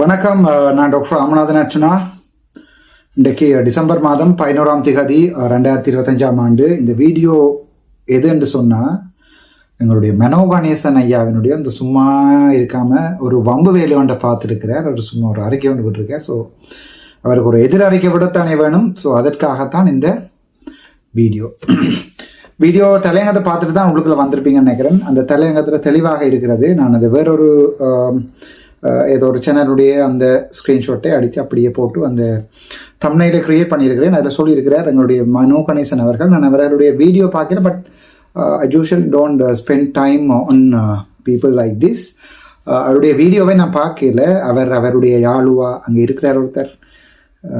வணக்கம் நான் டாக்டர் ராமநாதன் அர்ச்சனா இன்றைக்கு டிசம்பர் மாதம் பதினோராம் திகதி ரெண்டாயிரத்தி இருபத்தஞ்சாம் ஆண்டு. இந்த வீடியோ எது என்று சொன்னால் எங்களுடைய மெனோ கணேசன் ஐயாவினுடைய அந்த சும்மா இருக்காமல் ஒரு வம்பு வேலி ஒன்றை பார்த்துருக்கிறார். ஒரு சும்மா ஒரு அறிக்கை ஒன்று விட்டுருக்கார் ஸோ அவருக்கு ஒரு எதிர் அறிக்கை விடத்தானே வேணும். ஸோ அதற்காகத்தான் இந்த வீடியோ. வீடியோ தலையங்கத்தை பார்த்துட்டு தான் உங்களுக்குள்ள வந்திருப்பீங்கன்னு நினைக்கிறேன். அந்த தலையங்கத்தில் தெளிவாக இருக்கிறது. நான் அது வேறொரு ஏதோ ஒரு சேனலுடைய அந்த ஸ்க்ரீன்ஷாட்டை அடித்து அப்படியே போட்டு அந்த தம்னையில் க்ரியேட் பண்ணியிருக்கிறேன். அதில் சொல்லியிருக்கிறார் எங்களுடைய மனோ கணேசன் அவர்கள். நான் அவர்களுடைய வீடியோ பார்க்கிறேன் but I usual don't spend time on people like this அவருடைய வீடியோவை நான் பார்க்கல. அவர் அவருடைய யாழுவா அங்கே இருக்கிறார் ஒருத்தர்.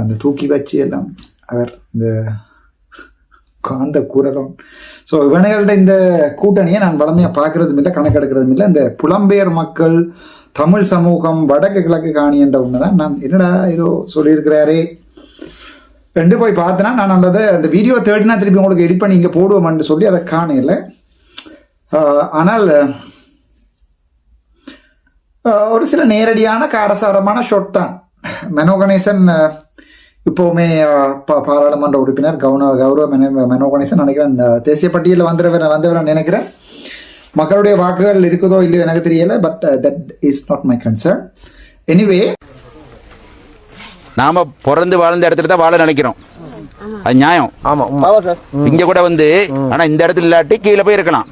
அந்த தூக்கி வச்சு எல்லாம் அவர் இந்த காந்த குரலும் ஸோ இவனைகளோட இந்த கூட்டணியை நான் வளமையாக பார்க்கறதும் இல்லை கணக்கெடுக்கிறதும் இல்லை. இந்த புலம்பெயர் மக்கள் தமிழ் சமூகம் வடக்கு கிழக்கு காணி என்ற ஒன்று தான் நான் என்னடா ஏதோ சொல்லியிருக்கிறாரே? ரெண்டு போய் பார்த்தேன்னா நான் அந்த அந்த வீடியோ தேடினா திருப்பி உங்களுக்கு எடிட் பண்ணி இங்கே போடுவோம்னு சொல்லி அதை காணல. ஆனால் ஒரு சில நேரடியான காரசாரமான ஷொட் தான். மெனோ கணேசன் இப்போவுமே பாராளுமன்ற உறுப்பினர் கௌன கௌரவ மென மெனோ மெனோகணேசன் நினைக்கிறேன் தேசிய பட்டியலில் வந்தவர் வந்தவர் நினைக்கிறேன். மக்களுடைய வாக்குகள் இருக்குதோ இல்லையோ எனக்கு தெரியல but that is not my concern anyway நாம பிறந்து வாழ்ந்த இடத்துல தான் வாழ நினைக்கிறோம். அது நியாயம். ஆமா சார். இங்க கூட வந்து ஆனா இந்த இடத்துல இல்லாட்டி கீழே போய் இருக்கலாம்.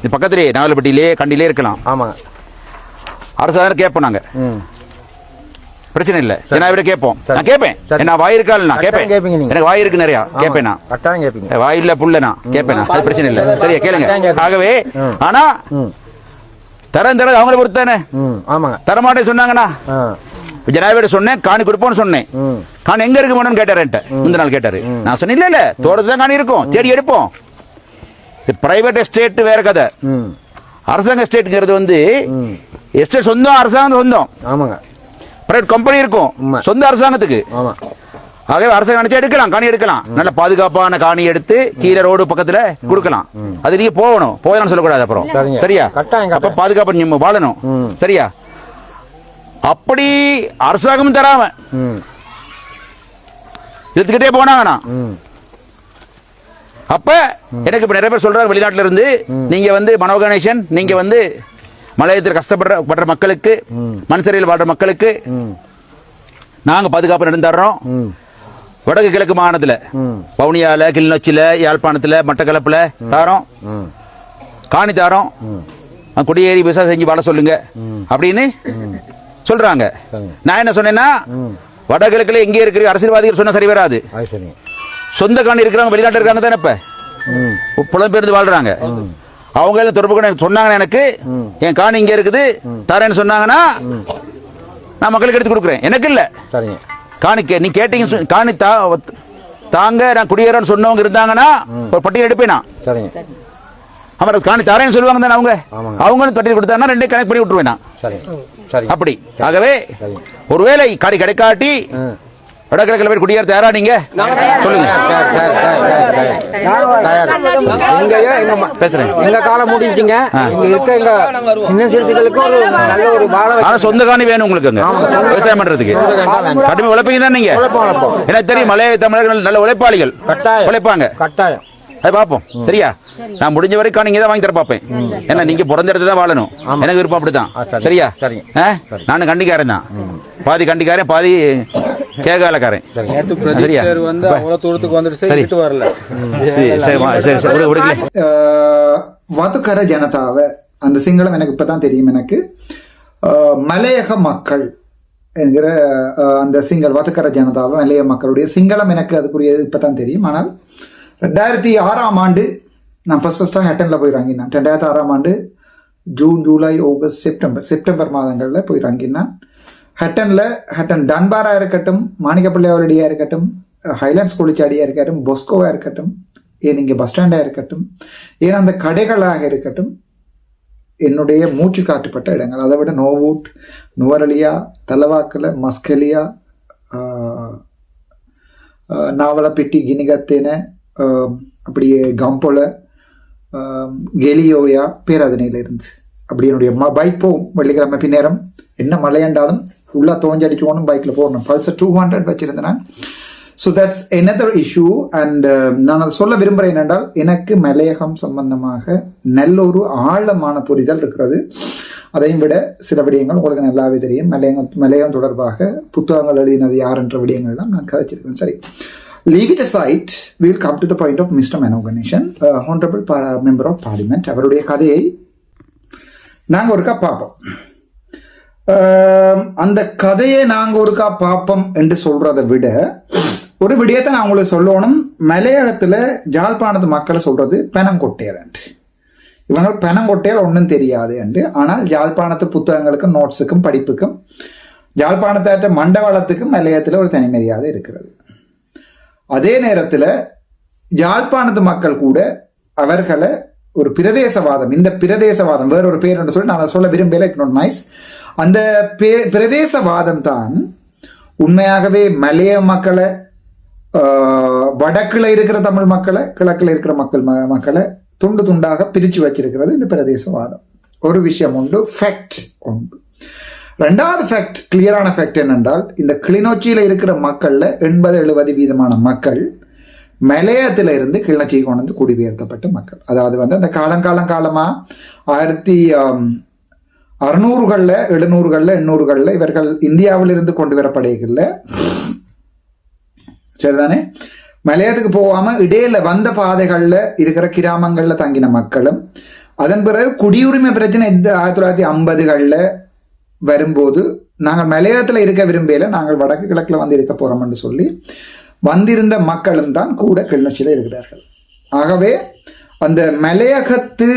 இது பக்கத்திலேயே நாவலப்பட்டியிலே கண்டிலே இருக்கலாம். ஆமாங்க அரசாங்கம் கேட்போம் நாங்க. பிரச்சனை இல்ல. ஏன்னா இவரை கேட்போம்? நான் கேட்பேன். என்ன வாய் இருக்கால் நான் கேட்பேன். எனக்கு வாய் இருக்கு நிறைய. கேட்பேன்? நான் வாய் இல்ல புள்ள நான் கேட்பேன். அது பிரச்சனை இல்ல. சரியா கேளுங்க. ஆகவே. ஆனா தரம் தர அவங்கள பொறுத்தானே தரமாட்டே சொன்னாங்கண்ணா. ஜனாதிபதி சொன்னேன் காணி கொடுப்போம்னு சொன்னேன். காணி எங்க இருக்கு மேடம் கேட்டாரு இந்த நாள் கேட்டாரு. நான் சொன்னேன் இல்ல இல்ல தோட்டத்துல தான் காணி இருக்கும். சரி எடுப்போம். இது பிரைவேட் எஸ்டேட் வேற கதை. அரசாங்க எஸ்டேட்ங்கிறது வந்து எஸ்டேட் சொந்தம் அரசாங்கம் சொந்தம். ஆமாங்க. பிரைவேட் கம்பெனி இருக்கும். சொந்த அரசாங்கத்துக்கு. ஆகவே அரசாங்கம் நினைச்சா எடுக்கலாம் காணி எடுக்கலாம். நல்ல பாதுகாப்பான காணி எடுத்து கீழே ரோடு பக்கத்துல கொடுக்கலாம். அது நீங்க போகணும். போயலாம் சொல்லக்கூடாது அப்புறம். சரியா? அப்ப. பாதுகாப்பு நீங்க வாழணும். சரியா? அப்படி அரசாங்கம் தராம ம். இழுத்துக்கிட்டே போனாங்கண்ணா ம். அப்ப எனக்கு இப்ப நிறைய பேர் சொல்றாங்க வெளிநாட்டுல இருந்து நீங்க வந்து மனோ கணேசன் நீங்க வந்து மலையத்தில் கஷ்டப்படுற படுற மக்களுக்கு மண் சரியில் வாழ்ற மக்களுக்கு ம். நாங்க பாதுகாப்பு நடந்து தர்றோம் ம். வடக்கு கிழக்கு மாகாணத்துல ம். வவுனியால கிளிநொச்சியில யாழ்ப்பாணத்துல மட்டக்களப்புல தாரோம். காணி தாரோம். குடியேறி விவசாயம் செஞ்சு வாழ சொல்லுங்க. அப்படின்னு சொல்றாங்க. நான் என்ன சொன்னேன்னா வடகிழக்குல எங்கே இருக்கிற அரசியல்வாதிகள் சொன்னா சரி வராது. சொந்த காணி இருக்கிறவங்க வெளிநாட்டு இருக்காங்க தானே இப்ப? புலம்பெயர்ந்து வாழ்றாங்க. அவங்க எல்லாம் தொடர்பு கொண்டு சொன்னாங்க எனக்கு. என் காணி இங்க இருக்குது. தரேன்னு சொன்னாங்கன்னா நான் மக்களுக்கு எடுத்து கொடுக்குறேன். எனக்கு இல்ல. சரிங்க. காணி கே- நீ கேட்டீங்க காணி தா தாங்க நான் குடியேறேன்னு சொன்னவங்க இருந்தாங்கன்னா ஒரு பட்டியல் எடுப்பேன்? நான் சரிங்க அப்புறம் காணி தரேன்னு சொல்லுவாங்க தானே அவங்க. அவங்களும் பட்டியல் கொடுத்தாங்கன்னா ரெண்டே கணக்கு பண்ணி விட்டுருவேன்? நான் அப்படி. ஆகவே. ஒருவேளை காணி கிடைக்காட்டி வடகிழக்கில் போய் குடியேற தயாரா நீங்க? சொல்லுங்க. பேசுறேன். எங்க காலம் முடிஞ்சுங்க இங்க இருக்க எங்க சின்ன சிறுத்தைகளுக்கு ஒரு நல்ல ஒரு வாழ ஆனா சொந்த காணி வேணும் உங்களுக்கு அங்க. விவசாயம் பண்றதுக்கு. கடுமை உழைப்பீங்க தான் நீங்க? எனக்கு தெரியும் மலைய தமிழர்கள் நல்ல உழைப்பாளிகள். கட்டாயம். உழைப்பாங்க. கட்டாயம். அது பார்ப்போம். சரியா? நான் முடிஞ்ச வரைக்கும் நீங்க தான் வாங்கி தர பார்ப்பேன். ஏன்னா நீங்க பிறந்த இடத்துல தான் வாழணும். எனக்கு விருப்பம் அப்படிதான் சரி. சரியா? சரிங்க. நானும் கண்டிக்காரன் தான். பாதி கண்டிக்காரன் பாதி கேகாலக்காரன். சரியா? பிரதீப் சார் வந்து அவ்வளவு தூரத்துக்கு வந்துட்டு சரி. சரி விட்டு வரல. சரி சரி வா, சரி சரி விடு, விடுங்களே வதுக்கர ஜனதாவை அந்த சிங்களம் எனக்கு இப்போ தான் தெரியும் எனக்கு. மலையக மக்கள் என்கிற அந்த சிங்கள வதுக்கர ஜனதாவை மலையக மக்களுடைய சிங்களம் எனக்கு அதுக்குரிய இப்போ தான் தெரியும். ஆனால் ரெண்டாயிரத்தி ஆறாம் ஆண்டு நான் ஃபர்ஸ்ட் ஃபஸ்ட்டாக ஹெட்டனில் போய் வாங்கினேன் ரெண்டாயிரத்தி ஆறாம் ஆண்டு June July August September September மாதங்களில் போய் வாங்கினேன் ஹட்டனில் ஹட்டன் டன்பாராக இருக்கட்டும் மாணிக்கப்பள்ளியாவரடியாக இருக்கட்டும் ஹைலாண்ட்ஸ் குளிச்சாடியாக இருக்கட்டும் பொஸ்கோவாக இருக்கட்டும் ஏன் இங்கே பஸ் ஸ்டாண்டாக இருக்கட்டும் ஏன் அந்த கடைகளாக இருக்கட்டும் என்னுடைய மூச்சு காட்டுப்பட்ட இடங்கள். அதை விட நோவூட் நுவரலியா தலவாக்கல மஸ்கலியா நாவலப்பெட்டி ஆஹ், நாவலப்பிட்டி கினிகத்தேன அப்படியே கம்போல கெலியோயா பேராதனையில் இருந்து அப்படி என்னுடைய ம பைக் போகும் வெள்ளிக்கிழமை பின்னேரம். என்ன மழையாண்டாலும் ஃபுல்லாக தோஞ்சடிச்சு போகணும் பைக்கில் போகணும். பல்சர் டூ ஹண்ட்ரட் வச்சுருந்தேன் so that's another issue and நான் அதை சொல்ல விரும்புகிறேன் என்னென்றால் எனக்கு மலையகம் சம்பந்தமாக நல்ல ஒரு ஆழமான புரிதல் இருக்கிறது. அதையும் விட சில விடயங்கள் உங்களுக்கு நல்லாவே தெரியும். மலையகம் மலையகம் தொடர்பாக புத்தகங்கள் எழுதினது யார் என்ற விடயங்கள்லாம் நான் கதைச்சிருக்கேன். சரி. Leave it side will come to the point of mister Manoganesan honourable member of parliament அவருடைய கதையை நாங்கள் ஒருக்கா பார்ப்போம். Um, அந்த கதையை நாங்கள் ஒருக்கா பார்ப்போம் என்று சொல்கிறத விட ஒரு விடயத்தை நான் உங்களுக்கு சொல்லணும். மலையகத்தில் ஜாழ்ப்பாணத்து மக்களை சொல்றது பெனங்கொட்டையர் என்று இவங்க பெனங்கொட்டையர் ஒன்றும் தெரியாது என்று. ஆனால் ஜாழ்ப்பாணத்து புத்தகங்களுக்கும் நோட்ஸுக்கும் படிப்புக்கும் ஜாழ்ப்பாணத்தாற்ற மண்டவளத்துக்கும் மலையகத்தில் ஒரு தனிமரியாதை இருக்கிறது. அதே நேரத்தில் யாழ்ப்பாணத்து மக்கள் கூட அவர்களை ஒரு பிரதேசவாதம் இந்த பிரதேசவாதம் வேற ஒரு பேர் என்று சொல்லி நான் அதை சொல்ல விரும்பல இட் நைஸ் அந்த பே- பிரதேசவாதம் தான் உண்மையாகவே மலைய மக்களை வடக்குல இருக்கிற தமிழ் மக்களை கிழக்குல இருக்கிற மக்கள் ம- மக்களை துண்டு துண்டாக பிரிச்சு வச்சிருக்கிறது இந்த பிரதேசவாதம். ஒரு விஷயம் உண்டு ஃபேக்ட் உண்டு. ரெண்டாவது ஃபேக்ட் கிளியரான ஃபேக்ட் என்னென்றால் இந்த கிளிநொச்சியில் இருக்கிற மக்களில் எண்பது எழுபது வீதமான மக்கள் மலையத்தில் இருந்து கிளிநொச்சியை கொண்டு வந்து குடிபெயர்த்தப்பட்ட மக்கள். அதாவது வந்து அந்த காலங்காலம் காலமாக ஆயிரத்தி அறுநூறுகளில் எழுநூறுகளில் எண்ணூறுகளில் இவர்கள் இந்தியாவிலிருந்து கொண்டு வரப்படைகளில் சரிதானே? மலையத்துக்கு போகாமல் இடையில வந்த பாதைகளில் இருக்கிற கிராமங்களில் தங்கின மக்களும் அதன் பிறகு குடியுரிமை பிரச்சனை இந்த ஆயிரத்தி தொள்ளாயிரத்தி ஐம்பதுகளில் வரும்போது நாங்கள் மலையத்தில் இருக்க விரும்பல நாங்கள் வடக்கு கிழக்கில் வந்து இருக்க போகிறோம்னு சொல்லி வந்திருந்த மக்களும் தான் கூட கிளிநொச்சியில் இருக்கிறார்கள். ஆகவே அந்த மலையகத்து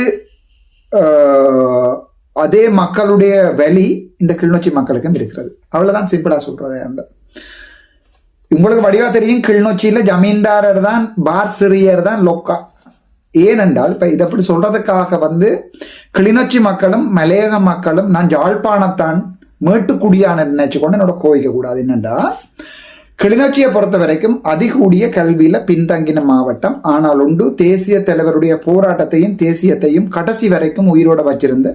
அதே மக்களுடைய வழி இந்த கிளிநொச்சி மக்களுக்கும் இருக்கிறது. அவ்வளோதான் சிம்பிளாக சொல்கிறது அந்த. உங்களுக்கு வடிவா தெரியும் கிளிநொச்சியில் ஜமீன்தாரர் தான் பார் சிறியர் தான் லொக்கா. ஏனென்றால் இப்போ இதை அப்படி சொல்றதுக்காக வந்து கிளிநொச்சி மக்களும் மலையக மக்களும் நான் யாழ்ப்பாணத்தான் மேட்டுக்குடியான நினைச்சு கொண்டு என்னோட கோவிக்க கூடாது என்னண்டா கிளிநொச்சியை பொறுத்த வரைக்கும் அதிகூடிய கல்வியில பின்தங்கின மாவட்டம். ஆனால் உண்டு தேசிய தலைவருடைய போராட்டத்தையும் தேசியத்தையும் கடைசி வரைக்கும் உயிரோட வச்சிருந்த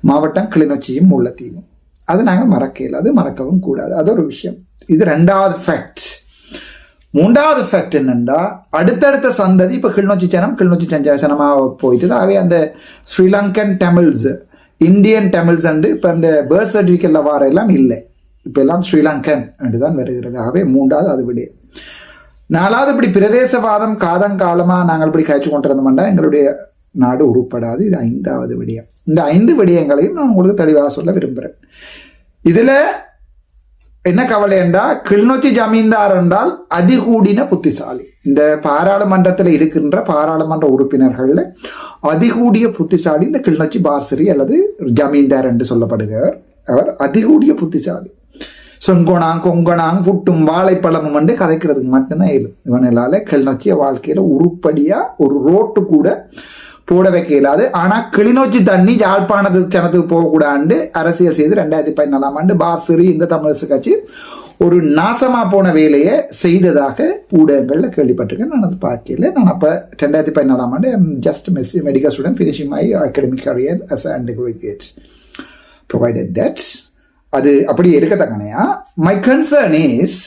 மாவட்டம் கிளிநொச்சியும் முல்லைத்தீவும். அது நாங்கள் மறக்கல அது மறக்கவும் கூடாது. அது ஒரு விஷயம். இது ரெண்டாவது ஃபேக்ட் மூன்றாவது ஃபேக்ட் என்னென்றா அடுத்தடுத்த சந்ததி இப்போ கிளிநொச்சி சனம் கிளிநொச்சி சஞ்ச சனமாக போயிட்டு அவை அந்த Sri Lankan Tamils Indian Tamils and இப்போ அந்த பேர்த் சர்டிஃபிகேட்ல வார எல்லாம் இல்லை. இப்போ எல்லாம் ஸ்ரீலங்கன் என்று தான் வருகிறது. ஆகவே மூன்றாவது அது விட நாலாவது இப்படி பிரதேசவாதம் காதங்காலமா நாங்கள் இப்படி காய்ச்சி கொண்டிருந்தோம்னா எங்களுடைய நாடு உருப்படாது. இது ஐந்தாவது விடயம். இந்த ஐந்து விடயங்களையும் நான் உங்களுக்கு தெளிவாக சொல்ல விரும்புகிறேன் இதில் என்ன கவலை என்றால் கிளிநொச்சி ஜமீன்தார் என்றால் அதிகூடின புத்திசாலி. இந்த பாராளுமன்றத்தில் இருக்கின்ற பாராளுமன்ற உறுப்பினர்களில் அதிகூடிய புத்திசாலி இந்த கிளிநொச்சி பாசரி அல்லது ஜமீன்தார் என்று சொல்லப்படுகிறார். அவர் அதிகூடிய புத்திசாலி. செங்கோணாங் கொங்கணாங் புட்டும் வாழைப்பழமும் வந்து கதைக்கிறதுக்கு மட்டும்தான் இவன் இவனால கிளிநொச்சிய வாழ்க்கையில உருப்படியா ஒரு ரோட்டு கூட போட வைக்க இயலாது. ஆனா கிளிநொச்சி தண்ணி யாழ்ப்பாணத்து ஜனத்துக்கு போகக்கூடாது அரசியல் செய்து ரெண்டாயிரத்தி பதினாலாம் ஆண்டு பார்சரி இந்த தமிழரசு கட்சி ஒரு நாசமா போன வேலையை செய்ததாக ஊடகங்களில் கேள்விப்பட்டிருக்கேன். நான் அது பார்க்கல. நான் அப்ப ரெண்டாயிரத்தி பதினாலாம் ஆண்டு just mess medical student finishing my academic career as and graduate provided that அது அப்படி இருக்கத்தக்கனையா மை கன்சர்ன் இஸ்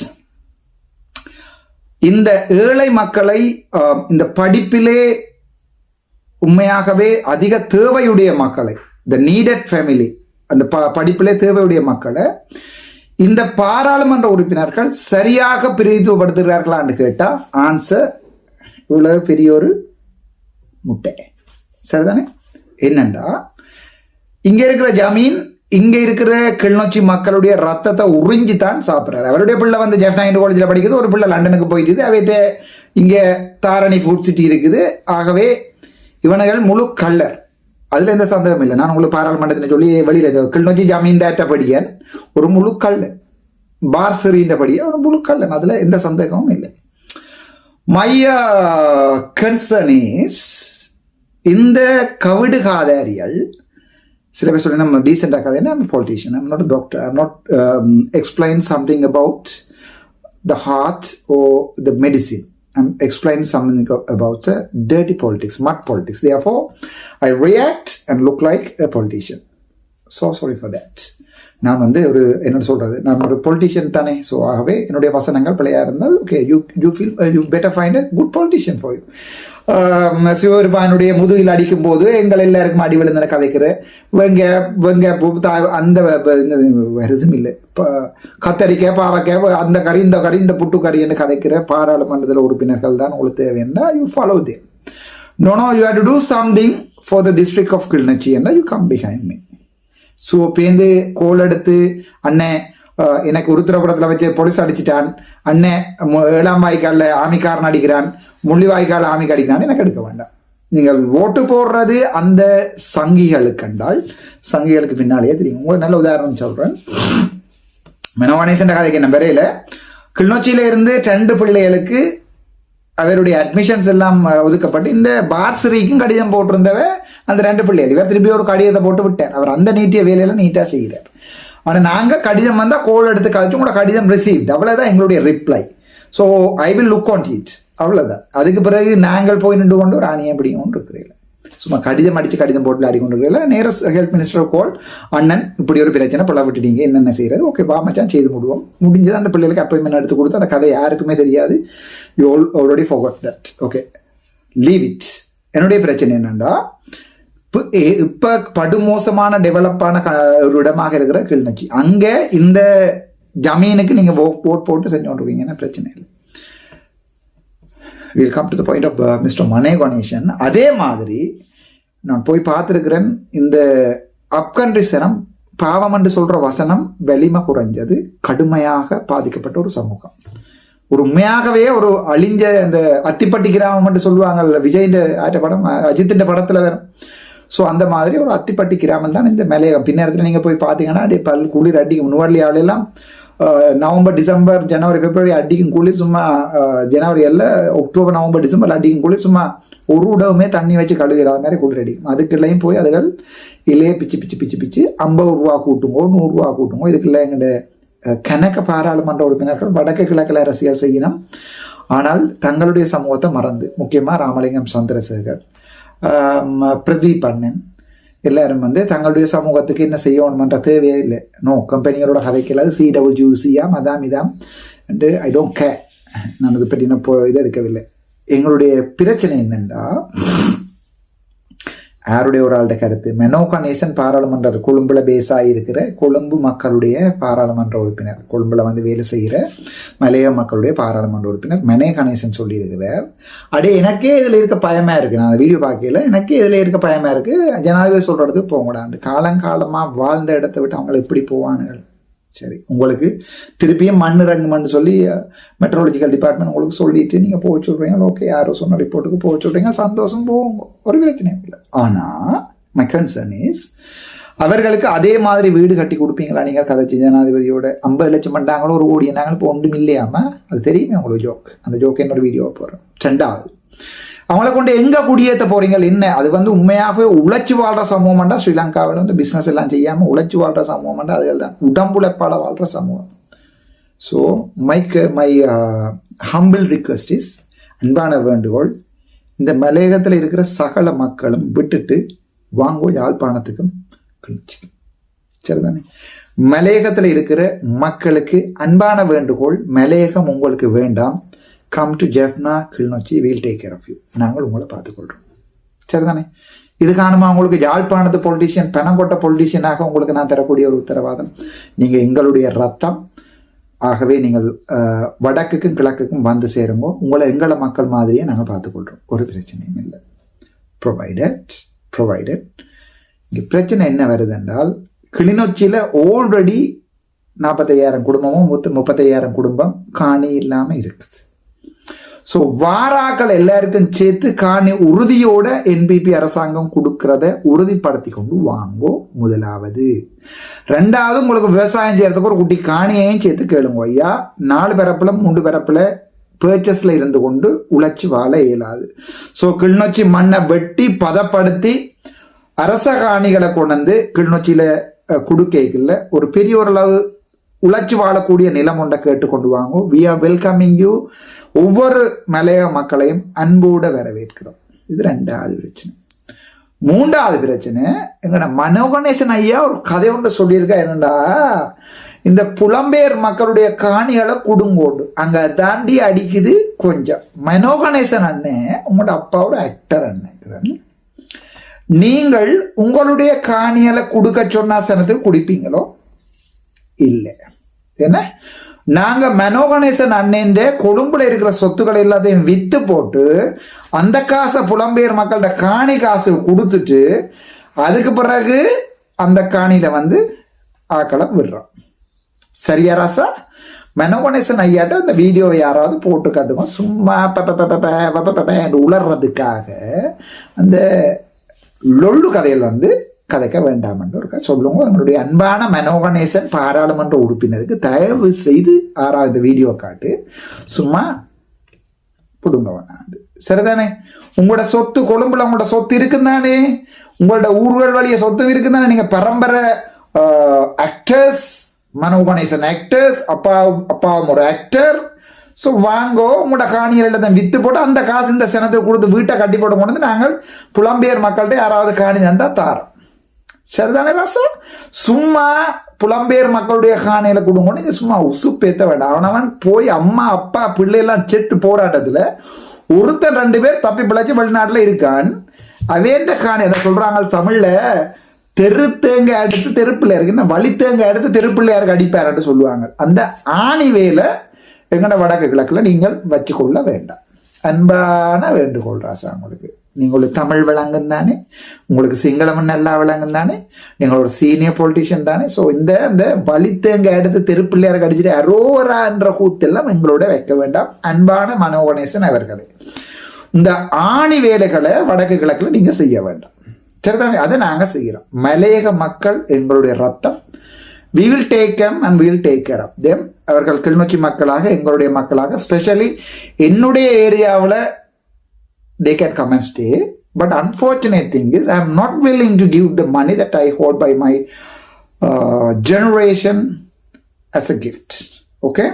இந்த ஏழை மக்களை இந்த படிப்பிலே உண்மையாகவே அதிக தேவையுடைய மக்களை த நீடட் ஃபேமிலி அந்த ப படிப்பிலே தேவையுடைய மக்களை இந்த பாராளுமன்ற உறுப்பினர்கள் சரியாக பிரதித்துவப்படுத்துகிறார்களான்னு கேட்டால் ஆன்சர் இவ்வளவு பெரிய ஒரு முட்டை. சரிதானே? என்னண்டா? இங்கே இருக்கிற ஜமீன் இங்கே இருக்கிற கிளிநொச்சி மக்களுடைய ரத்தத்தை உறிஞ்சி தான் சாப்பிட்றாரு. அவருடைய பிள்ளை வந்து ஜெஃப்னாயின் காலேஜில் படிக்குது ஒரு பிள்ளை லண்டனுக்கு போயிட்டுது அவர்கிட்ட இங்கே தாரணி ஃபுட் சிட்டி இருக்குது. ஆகவே இவனுகள் முழு கள்ளர் அதுல எந்த சந்தேகம் இல்லை. நான் உங்களுக்கு பாராளுமன்றத்தில் சொல்லி வெளியில கிள்நொச்சி கிளிநொச்சி ஜமீன்தார்ட்ட ஒரு முழு கள்ளன் பார்சரின்ற படியன் ஒரு முழு கள்ளன் அதுல எந்த சந்தேகமும் இல்லை. மை கன்சர்ன் இஸ் இந்த கவிடு காதாரிகள் சில பேர் சொல்லி நம்ம டீசெண்டாக கதை I'm politician I'm not doctor I'm not explain something about the heart of the medicine I'm explaining something about uh, dirty politics, mud politics. Therefore, I react and look like a politician. So sorry for that. நான் வந்து ஒரு என்ன சொல்கிறது நான் ஒரு politician தானே. So ஆகவே என்னுடைய வசனங்கள் பிள்ளையாக இருந்தால் okay you you feel you better find a good politician for you சிவபெருமானுடைய முதுகில் அடிக்கும் போது எங்கள் எல்லாருக்கும் அடி விழுந்தன கதைக்கிற. வெங்க வெங்க அந்த வருதும் இல்லை. இப்போ கத்தரிக்க பாவக்க அந்த கறி இந்த கறி இந்த புட்டு கறின்னு கதைக்கிற பாராளுமன்றத்தில் உறுப்பினர்கள் தான் உங்களுக்கு தேவைன்னா you follow them no no you have to do something for the district of Kilinochchi என்ன you come behind me so பேந்து call எடுத்து அண்ணன் எனக்கு உருத்திரபுரத்தில் வச்சு பொலிஸ் அடிச்சிட்டான். அண்ணன் ஏழாம் வாய்க்காலில் ஆமிக்காரன் அடிக்கிறான். முள்ளிவாய்க்கால் ஆமிக்கு அடிக்கிறான் எனக்கு எடுக்க வேண்டாம். நீங்கள் ஓட்டு போடுறது அந்த சங்கிகளுக்கு கண்டால் சங்கிகளுக்கு பின்னாலேயே தெரியும். உங்களுக்கு நல்ல உதாரணம் சொல்கிறேன் மெனவானேசன் கதைக்கு என்ன வரையில கிளிநொச்சியில இருந்து ரெண்டு பிள்ளைகளுக்கு அவருடைய அட்மிஷன்ஸ் எல்லாம் ஒதுக்கப்பட்டு இந்த பார்சரிக்கும் கடிதம் போட்டிருந்தவ அந்த ரெண்டு பிள்ளைகள் இவர் திருப்பி ஒரு கடிதத்தை போட்டு விட்டார். அவர் அந்த நீட்டிய வேலையில நீட்டா செய்கிறார் ஆனால் நாங்கள் கடிதம் வந்தால் கோல் எடுத்து கழிச்சு உங்களோட கடிதம் ரிசீவ்ட் அவ்வளோதான் எங்களுடைய reply so I will look on it அவ்வளோதான் அதுக்கு பிறகு நாங்கள் போய் நின்று கொண்டு ஒரு பிடிக்கும் இருக்கிறீர்கள் சும்மா கடிதம் அடிச்சு கடிதம் போட்டு அடி கொண்டு இருக்கல நேர ஹெல்த் மினிஸ்டர் கோல் அண்ணன் இப்படி ஒரு பிரச்சனை பல விட்டுட்டீங்க என்னென்ன செய்யறது? ஓகே வா மச்சான் செய்து முடிவோம். முடிஞ்சது அந்த பிள்ளைகளுக்கு அப்பாயின்மெண்ட் எடுத்து கொடுத்து அந்த கதை யாருக்குமே தெரியாது. You all already forgot that okay leave it என்னுடைய பிரச்சனை என்னென்னா இப்போ ஏ- இப்ப படுமோசமான டெவலப்பான க- ஒரு இடமாக இருக்கிற கிளிநொச்சி. அங்க இந்த ஜமீனுக்கு நீங்க ஓட் போட்டு செஞ்சு கொண்டிருக்கீங்கன்னா பிரச்சனை இல்லை. Will come to the point of mister மனே Ganesan அதே மாதிரி நான் போய் பார்த்துருக்கிறேன் இந்த அப்கண்ட்ரி சனம் பாவம் என்று சொல்கிற வசனம் வெளிமை குறைஞ்சது கடுமையாக பாதிக்கப்பட்ட ஒரு சமூகம். ஒரு உண்மையாகவே ஒரு அழிஞ்ச அந்த அத்திப்பட்டி கிராமம் என்று சொல்லுவாங்கல்ல விஜயின் ஆற்ற படம் அஜித்தின் படத்தில் வரும். ஸோ அந்த மாதிரி ஒரு அத்திப்பட்டி கிராமம் தான் இந்த மலையகம். பின்னேரத்தில் நீங்கள் போய் பார்த்தீங்கன்னா அப்படியே பல் குளிர் அடிக்கும். நுவர்லியாவில ஆளெல்லாம் நவம்பர் டிசம்பர் ஜனவரி பிப்ரவரி அடிக்கும் குளிர் சும்மா ஜனவரி எல்லாம் அக்டோபர் நவம்பர் டிசம்பர் அடிக்கும் குளிர் சும்மா ஒரு உடவுமே தண்ணி வச்சு கழுவிடாத மாதிரி குளிர் அடிக்கும் அதுக்குள்ளேயும் போய் அதுகள் இலையே பிச்சு பிச்சு பிச்சு பிச்சு ஐம்பது ரூபா கூட்டுங்கோ நூறுரூவா கூட்டுங்கோ. இதுக்குள்ள எங்களுடைய uh, கணக்க பாராளுமன்ற உறுப்பினர்கள் வடக்கு கிழக்கில் அரசியல் செய்யணும். ஆனால் தங்களுடைய சமூகத்தை மறந்து முக்கியமாக ராமலிங்கம் சந்திரசேகர் um, பிரதீப் அண்ணன் எல்லாரும் வந்து தங்களுடைய சமூகத்துக்கு என்ன செய்யணுமன்ற தேவையே இல்லை. நோ கம்பெனிகளோட கதைக்கலாது சி டபுள் ஜூசியாம் அதாம் இதாம். அண்டு ஐ டோன்ட் கே நான் இது பற்றி நான் இப்போ இது எடுக்கவில்லை. எங்களுடைய பிரச்சனை என்னென்னா யாருடைய ஒரு ஆளுடைய கருத்து. மெனோ கணேசன் பாராளுமன்ற கொழும்புல பேஸாகி இருக்கிற கொழும்பு மக்களுடைய பாராளுமன்ற உறுப்பினர். கொழும்புல வந்து வேலை செய்கிற மலைய மக்களுடைய பாராளுமன்ற உறுப்பினர் மெனே கணேசன் சொல்லியிருக்கிறார். அடே எனக்கே இதில் இருக்க பயமாக இருக்குது நான் அந்த வீடியோ பார்க்கல. எனக்கே இதில் இருக்க பயமாக இருக்குது ஜனாதிபதி சொல்கிறதுக்கு போகக்கூடாது காலங்காலமாக வாழ்ந்த இடத்தை விட்டு அவங்கள எப்படி போவானுகள்? சரி. உங்களுக்கு திருப்பியும் மண் இறங்குமென்னு சொல்லி மெட்ரோலஜிக்கல் டிபார்ட்மெண்ட் உங்களுக்கு சொல்லிட்டு நீங்கள் போக சொல்கிறீங்க ஓகே யாரோ சொன்ன ரிப்போர்ட்டுக்கு போக சொல்கிறீங்க சந்தோஷம் போங்க ஒரு பிரச்சனையும் இல்லை. ஆனால் மை கன்சர்ன் இஸ் அவர்களுக்கு அதே மாதிரி வீடு கட்டி கொடுப்பீங்களா? நீங்கள் கதைச்சி ஜனாதிபதியோட ஐம்பது லட்சம் பண்ணாங்களோ ஒரு கோடி என்னாங்களோ இப்போ ஒன்றும் இல்லையாமல் அது தெரியுமே உங்களுக்கு ஜோக் அந்த ஜோக் என்னோட வீடியோ போடுறேன் ரெண்டாவது அவங்கள கொண்டு எங்க குடியேற்ற போறீங்க? என்ன? அது வந்து உண்மையாகவே உழைச்சி வாழ்ற சமூகம்டா ஸ்ரீலங்காவில் வந்து பிஸ்னஸ் எல்லாம் செய்யாம உழைச்சி வாழ்ற சமூகம்டா அதுகள் தான். உடம்புழைப்பாட வாழ்ற சமூகம். So mike my humble request is அன்பான வேண்டுகோள் இந்த மலையகத்தில் இருக்கிற சகல மக்களும் விட்டுட்டு வாங்கோ யாழ்ப்பாணத்துக்கும் கிழிச்சிக்கும் சரிதானே? மலையகத்தில் இருக்கிற மக்களுக்கு அன்பான வேண்டுகோள் மலையகம் உங்களுக்கு வேண்டாம். Come to Jaffna Kilinochchi we'll take care of you நாங்கள் உங்களை பார்த்துக்கொள்கிறோம் சரிதானே? இது காரணமாக உங்களுக்கு யாழ்ப்பாணத்து பொலிட்டீஷியன் பணம் கொட்ட பொலிட்டீஷியனாக உங்களுக்கு நான் தரக்கூடிய ஒரு உத்தரவாதம்? நீங்கள் எங்களுடைய ரத்தம் ஆகவே நீங்கள் வடக்குக்கும் கிழக்குக்கும் வந்து சேருங்கோ. உங்களை எங்களை மக்கள் மாதிரியே நாங்கள் பார்த்துக்கொள்கிறோம் ஒரு பிரச்சனையும் இல்லை. ப்ரொவைடட் ப்ரொவைடட் இங்கே பிரச்சனை என்ன வருது என்றால் கிளிநொச்சியில் ஆல்ரெடி நாற்பத்தையாயிரம் குடும்பமும் முத்து முப்பத்தையாயிரம் குடும்பம் காணி இல்லாமல் இருக்குது. ஸோ வாராக்கள் எல்லாருக்கும் சேர்த்து காணி உறுதியோட என்பிபி அரசாங்கம் கொடுக்கறத உறுதிப்படுத்தி கொண்டு வாங்கோ முதலாவது. ரெண்டாவது உங்களுக்கு விவசாயம் செய்யறதுக்கு ஒரு குட்டி காணியையும் சேர்த்து கேளுங்க ஐயா. நாலு பரப்புல மூன்று பரப்புல பேர்ச்சஸ்ல இருந்து கொண்டு உழைச்சி வாழ இயலாது. ஸோ கிளிநொச்சி மண்ணை வெட்டி பதப்படுத்தி அரச காணிகளை கொண்டு வந்து கிளிநொச்சியில கொடுக்கல ஒரு பெரிய ஓரளவு உழைச்சி வாழக்கூடிய நிலம் ஒன்றை கேட்டு கொண்டு வாங்க. வி ஆர் வெல்கமிங் யூ ஒவ்வொரு மலைய மக்களையும் அன்போடு வரவேற்கிறோம். இது ரெண்டாவது பிரச்சனை. மூன்றாவது பிரச்சனை எங்கட மனோகணேசன் ஐயா ஒரு கதை ஒன்று சொல்லியிருக்கா என்னடா இந்த புலம்பெயர் மக்களுடைய காணிகளை குடுங்கோண்டு. அங்கே தாண்டி அடிக்குது கொஞ்சம். மனோகணேசன் அண்ணன் உங்களோட அப்பாவோட ஆக்டர் அண்ணன் நீங்கள் உங்களுடைய காணிகளை கொடுக்க சொன்னா சனத்துக்கு குடிப்பீங்களோ? இல்லை என்ன நாங்கள் மனோகணேசன் அண்ணன்ற கொழும்புல இருக்கிற சொத்துக்களை எல்லாத்தையும் வித்து போட்டு அந்த காசை புலம்பெயர் மக்கள்கிட்ட காணி காசு கொடுத்துட்டு அதுக்கு பிறகு அந்த காணியில வந்து ஆக்களை விடுறோம் சரியா ராசா மனோகணேசன் ஐயாட்ட இந்த வீடியோவை யாராவது போட்டு காட்டுவோம் சும்மா பப்ப உலர்றதுக்காக அந்த லொள்ளு கதையில் வந்து கதைக்க வேண்டாம் என்று இருக்கா? சொல்லுங்க. எங்களுடைய அன்பான மனோகணேசன் பாராளுமன்ற உறுப்பினருக்கு தயவு செய்து ஆறாவது வீடியோ காட்டு. சும்மா புடுங்க வேணாண்டு. சரிதானே? உங்களோட சொத்து கொழும்புல உங்களோட சொத்து இருக்குந்தானே? உங்களோட ஊர்கள் வழிய சொத்து இருக்குந்தானே? நீங்க பரம்பரை ஆக்டர்ஸ் மனோ கணேசன் ஆக்டர்ஸ் அப்பா அப்பாவும் ஒரு ஆக்டர் ஸோ வாங்கோ உங்களோட காணிகள் தான் வித்து போட்டு அந்த காசு இந்த சனத்தை கொடுத்து வீட்டை கட்டி போட்டு கொண்டு வந்து நாங்கள் புலம்பெயர் மக்கள்கிட்ட யாராவது காணி தந்தா தாரோம். சரிதானே ராசா சும்மா புலம்பெயர் மக்களுடைய காணையில கொடுங்க நீங்க சும்மா உசுப்பேத்த வேண்டாம். அவனவன் போய் அம்மா அப்பா பிள்ளை எல்லாம் செத்து போராட்டத்துல ஒருத்தன் ரெண்டு பேர் தப்பி பிழைச்சி வெளிநாட்டுல இருக்கான். அவேண்ட காணி? அதை சொல்றாங்க தமிழ்ல? தெரு தேங்காய் எடுத்து தெருப்பிள்ளையாருக்கு என்ன வழி தேங்காய் எடுத்து தெருப்பிள்ளையாருக்கு அடிப்பாருன்னு சொல்லுவாங்க. அந்த ஆணி வேலை எங்கட வடக்கு கிழக்குல நீங்கள் வச்சுக்கொள்ள வேண்டாம். அன்பான வேண்டுகோள் ராசா உங்களுக்கு. உங்களுக்கு தமிழ் விளங்கும் தானே உங்களுக்கு சிங்களம் நல்லா விளங்கும் தானே நீங்கள் ஒரு சீனியர் பொலிட்டிஷியன் தானே ஸோ இந்த இந்த வலித்தேங்க எடுத்து திருப்பிள்ளையாருக்கு கடிச்சிட்டு அரோரா என்ற கூத்தெல்லாம் எங்களோட வைக்க வேண்டாம் அன்பான மனோகணேசன் அவர்களே இந்த ஆணி வேலைகளை வடக்கு கிழக்கில் நீங்கள் செய்ய வேண்டாம் சரிதானே அதை நாங்கள் செய்கிறோம் மலையக மக்கள் எங்களுடைய ரத்தம் we will take come and will take care of them அவர்கள் கிளிநொச்சி மக்களாக எங்களுடைய மக்களாக ஸ்பெஷலி என்னுடைய ஏரியாவில் they can come and stay. But unfortunate thing is, I'm not willing to give the money that I hold by my uh, generation as a gift. Okay?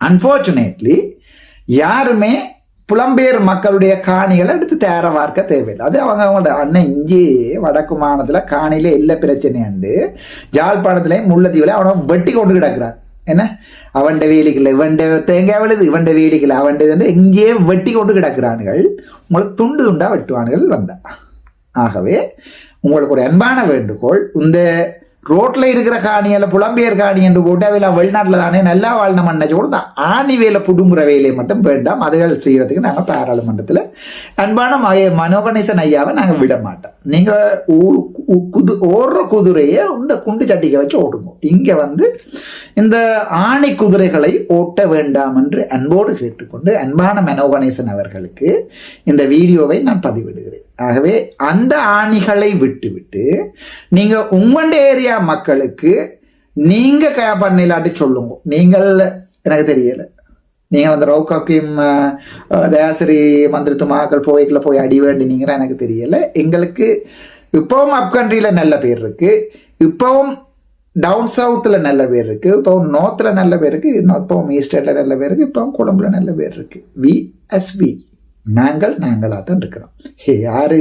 Unfortunately, யாருமே புலம்பெயர் மக்களுடைய காணிகளை எடுத்து தேர வார்க்க தேவையில்லை அது அவங்க அவங்களோட அண்ணன் இங்கே வடக்கு மாநிலத்தில் காணியில எல்லா பிரச்சனையாண்டு ஜாழ்ப்பாணத்திலையும் முள்ளத்தீவுல அவனை வெட்டி கொண்டு கிடக்குறான் என்ன? அவண்ட வேலிகள் இவன்ட தேங்காய் விழுது இவன்ட வேலிக்கல அவன்ட இங்கே வெட்டி கொண்டு கிடக்கிறானுகள். உங்களை துண்டு துண்டா வெட்டுவானுகள் வந்தா. ஆகவே உங்களுக்கு ஒரு அன்பான வேண்டுகோள் இந்த ரோட்ல இருக்கிற காணியில் புலம்பெயர் காணி என்று போட்டு வெளிநாட்டில் தானே நல்லா வாழ்ந்த மண்ணை கூட ஆணி வேலை புடுங்குற வேலையை மட்டும் வேண்டாம். அதுகள் செய்யறதுக்கு நாங்கள் பாராளுமன்றத்தில் அன்பான மய மனோகணேசன் ஐயாவை நாங்கள் விட மாட்டோம். நீங்கள் ஊ- குது ஓடுற குதிரையை இந்த குண்டு சட்டிக்க வச்சு ஓடுங்க. இங்கே வந்து இந்த ஆணி குதிரைகளை ஓட்ட வேண்டாம் என்று அன்போடு கேட்டுக்கொண்டு அன்பான மனோகணேசன் அவர்களுக்கு இந்த வீடியோவை நான் பதிவிடுகிறேன். ஆகவே அந்த ஆணிகளை விட்டுவிட்டு நீங்கள் உங்கண்ட ஏரியா மக்களுக்கு நீங்கள் க பண்ணிலாட்டி சொல்லுங்க. நீங்கள் எனக்கு தெரியலை. நீங்கள் அந்த ரவுகாக்கையும் தயாசிரி மந்திரத்துமாக்கள் போய்க்குள்ள போய் அடி வேண்டினீங்கன்னா எனக்கு தெரியலை. எங்களுக்கு இப்போவும் அப்கண்ட்ரியில் நல்ல பேர் இருக்குது இப்போவும் டவுன் சவுத்தில் நல்ல பேர் இருக்குது இப்போவும் நார்த்தில் நல்ல பேர் இருக்குது இப்போவும் ஈஸ்டர்ல நல்ல பேர் இருக்குது இப்போவும் கொழும்புல நல்ல பேர் இருக்குது வி எஸ் வி நாங்கள் நாங்களாக தான் இருக்கிறோம். ஹே யார்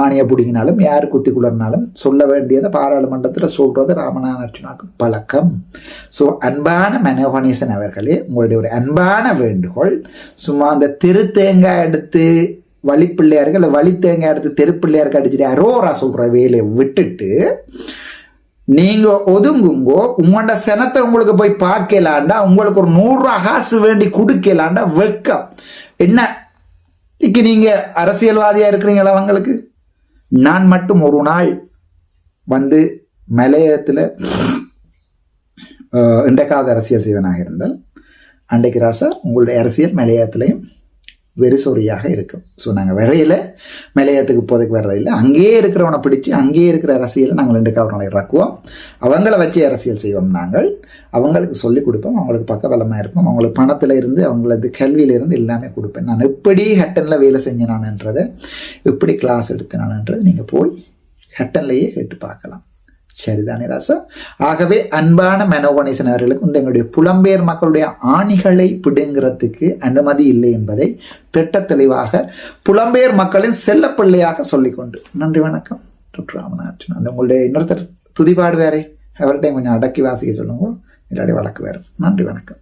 ஆணையை பிடிங்கினாலும் யார் குத்தி குளர்னாலும் சொல்ல வேண்டியதை பாராளுமன்றத்தில் சொல்கிறது ராமநாதன் பழக்கம். ஸோ அன்பான மனோகணேசன் அவர்களே உங்களுடைய ஒரு அன்பான வேண்டுகோள் சும்மா அந்த தெரு தேங்காய் எடுத்து வழிப்பிள்ளையார்கள் வழி தேங்காய் எடுத்து தெருப்பிள்ளையாருக்கு அடிச்சுட்டு அரோரா சொல்கிற வேலையை விட்டுட்டு நீங்க ஒதுங்குங்கோ உங்களோட சனத்தை உங்களுக்கு போய் பார்க்கலாண்டா உங்களுக்கு ஒரு நூறுரூவா காசு வேண்டி கொடுக்கலாண்டா வெக்கம் என்ன இன்னைக்கு நீங்க அரசியல்வாதியா இருக்கிறீங்களா அவங்களுக்கு? நான் மட்டும் ஒரு நாள் வந்து மலையத்தில் இன்றைக்காவது அரசியல் செய்வனாக இருந்தால் அன்றைக்கு ராசா உங்களுடைய அரசியல் மலையத்திலையும் வெறிசொறியாக இருக்கும். ஸோ நாங்கள் வரையில் மலையத்துக்கு இப்போதைக்கு வர்றதில்லை அங்கேயே இருக்கிறவனை பிடிச்சி அங்கேயே இருக்கிற அரசியலை நாங்கள் ரெண்டு அவர்களை இறக்குவோம். அவங்கள வச்சு அரசியல் செய்வோம் நாங்கள். அவங்களுக்கு சொல்லிக் கொடுப்போம். அவங்களுக்கு பக்கபலமாக இருப்போம். அவங்களுக்கு பணத்தில் இருந்து அவங்களது கல்வியிலிருந்து எல்லாமே கொடுப்பேன். நான் எப்படி ஹட்டனில் வேலை செஞ்சேனான்றதை எப்படி கிளாஸ் எடுத்தேனான்றதை நீங்கள் போய் ஹட்டன்லேயே கேட்டு பார்க்கலாம். சரிதானே ராசா? ஆகவே அன்பான மனோகணேசனவர்களுக்கு வந்து எங்களுடைய புலம்பெயர் மக்களுடைய ஆணிகளை பிடுங்கிறதுக்கு அனுமதி இல்லை என்பதை திட்ட தெளிவாக புலம்பெயர் மக்களின் செல்ல பிள்ளையாக சொல்லிக்கொண்டு. நன்றி வணக்கம். டாக்டர் ராமநாதன். அந்த உங்களுடைய இன்னொருத்தர் துதிபாடு வேறே அவர்கிட்ட கொஞ்சம் அடக்கி வாசிக்க சொல்லுங்க. இல்லாடி வழக்கு வேறு. நன்றி வணக்கம்.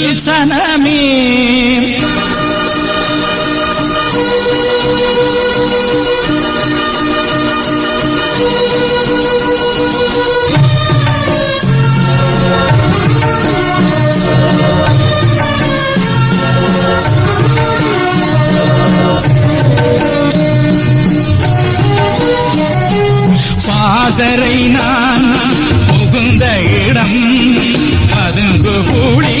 எல் சனமே. பாசரை நான் புகுந்த இடம் பதுங்கு ஊழி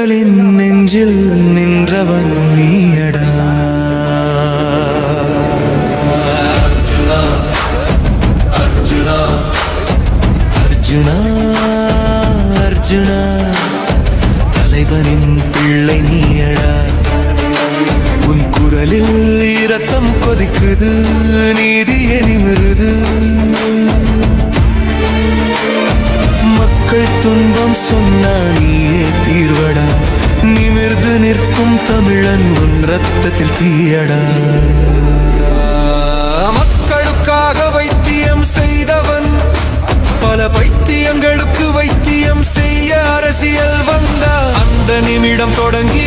Bedelin நிமிடம் தொடங்கி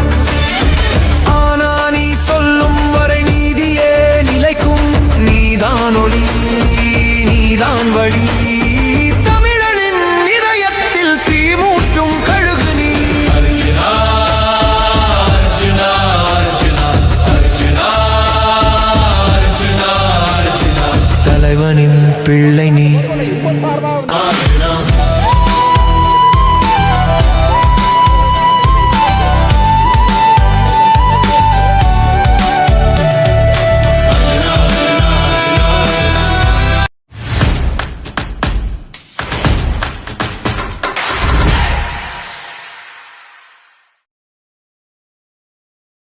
கிடைக்கும் நீதான் ஒளி நீதான் வழி. தமிழனின் இதயத்தில் தீமூட்டும் கழுகு நீ. பிள்ளை நீ.